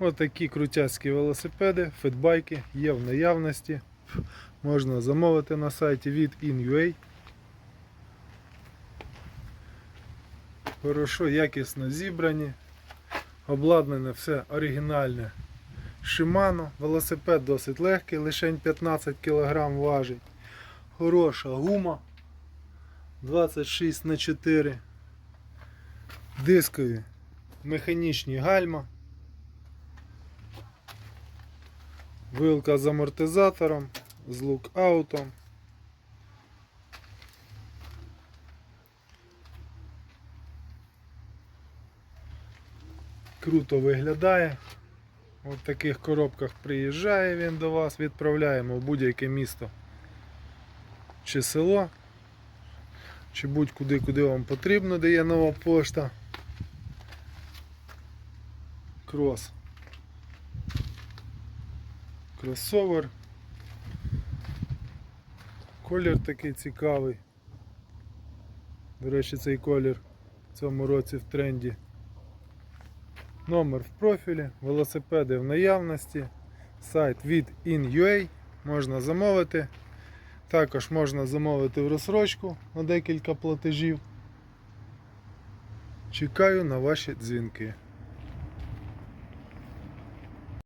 Отакі крутяцькі велосипеди, фетбайки є в наявності. Можна замовити на сайті від InUA. Хорошо, якісно зібрані. Обладнане все оригінальне. Shimano. Велосипед досить легкий, лише 15 кг важить. Хороша гума 26 на 4 Дискові механічні гальма. Вилка з амортизатором, з лук-аутом. Круто виглядає. От таких коробках приїжджає він до вас, відправляємо в будь-яке місто чи село, чи будь-куди, куди вам потрібно, де є нова пошта. Крос. Кросовер. Колір такий цікавий. До речі, цей колір в цьому році в тренді. Номер в профілі, велосипеди в наявності, сайт від InUA можна замовити. Також можна замовити в розсрочку на декілька платежів. Чекаю на ваші дзвінки.